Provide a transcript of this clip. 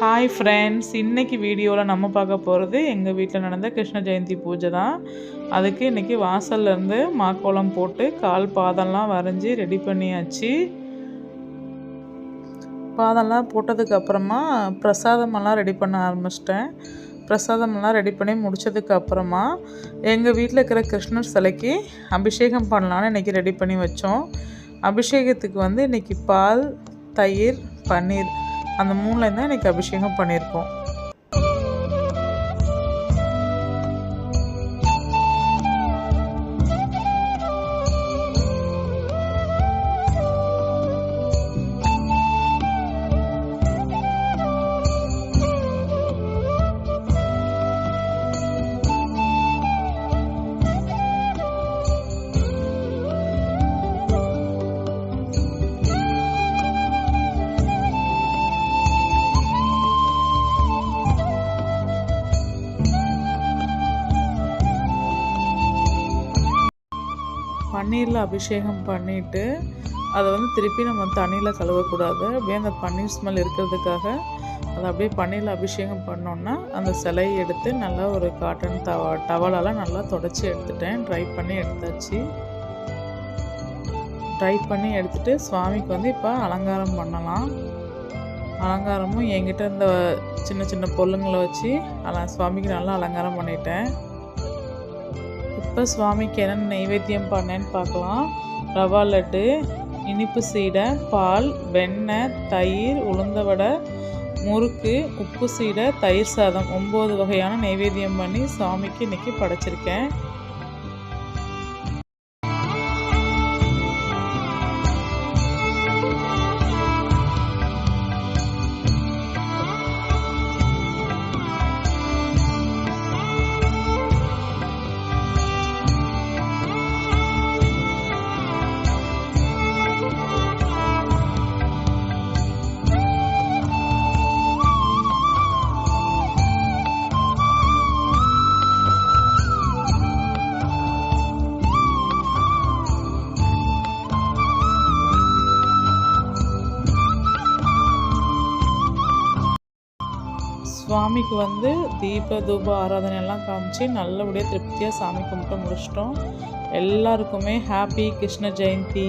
Hi friends இன்றைக்கி வீடியோவில் நம்ம பார்க்க போகிறது எங்கள் வீட்டில் நடந்த கிருஷ்ண ஜெயந்தி பூஜை தான். அதுக்கு இன்றைக்கி வாசல்லேருந்து மாக்கோலம் போட்டு கால் பாதம்லாம் வரைஞ்சி ரெடி பண்ணியாச்சு. பாதம்லாம் போட்டதுக்கப்புறமா பிரசாதமெல்லாம் ரெடி பண்ண ஆரம்பிச்சிட்டேன். பிரசாதமெல்லாம் ரெடி பண்ணி முடித்ததுக்கப்புறமா எங்கள் வீட்டில் இருக்கிற கிருஷ்ணர் சிலைக்கு அபிஷேகம் பண்ணலான்னு இன்றைக்கி ரெடி பண்ணி வச்சோம். அபிஷேகத்துக்கு வந்து இன்றைக்கி பால் தயிர் பன்னீர் அந்த மூணுலேருந்து தான் எனக்கு அபிஷேகம் பண்ணியிருக்கோம். தண்ணீரில் அபிஷேகம் பண்ணிவிட்டு அதை வந்து திருப்பி நம்ம தண்ணியில் கழுவக்கூடாது. அப்படியே அந்த பன்னீர் ஸ்மெல் இருக்கிறதுக்காக அதை அப்படியே பன்னீரில் அபிஷேகம் பண்ணோன்னா அந்த சிலையை எடுத்து நல்லா ஒரு காட்டன் தவ டவலால் நல்லா தொடச்சி எடுத்துட்டேன். ட்ரை பண்ணி எடுத்தாச்சு. ட்ரை பண்ணி எடுத்துகிட்டு சுவாமிக்கு வந்து இப்போ அலங்காரம் பண்ணலாம். அலங்காரமும் என்கிட்ட இருந்த சின்ன சின்ன பொருளுங்களை வச்சு அல சுவாமிக்கு நல்லா அலங்காரம் பண்ணிட்டேன். இப்போ சுவாமிக்கு என்னென்ன நைவேத்தியம் பண்ணேன்னு பார்க்கலாம். ரவா லட்டு இனிப்பு சீடை பால் வெண்ணெய் தயிர் உளுந்த வடை முறுக்கு உப்பு சீடை தயிர் சாதம். ஒம்பது வகையான நைவேத்தியம் பண்ணி சாமிக்கு இன்றைக்கி படைச்சிருக்கேன். சுவாமிக்கு வந்து தீப தூப ஆராதனை எல்லாம் காமிச்சு நல்லபடியாக திருப்தியாக சாமி கும்பிட்டு முடிச்சிட்டோம். எல்லாருக்குமே ஹாப்பி கிருஷ்ண ஜெயந்தி.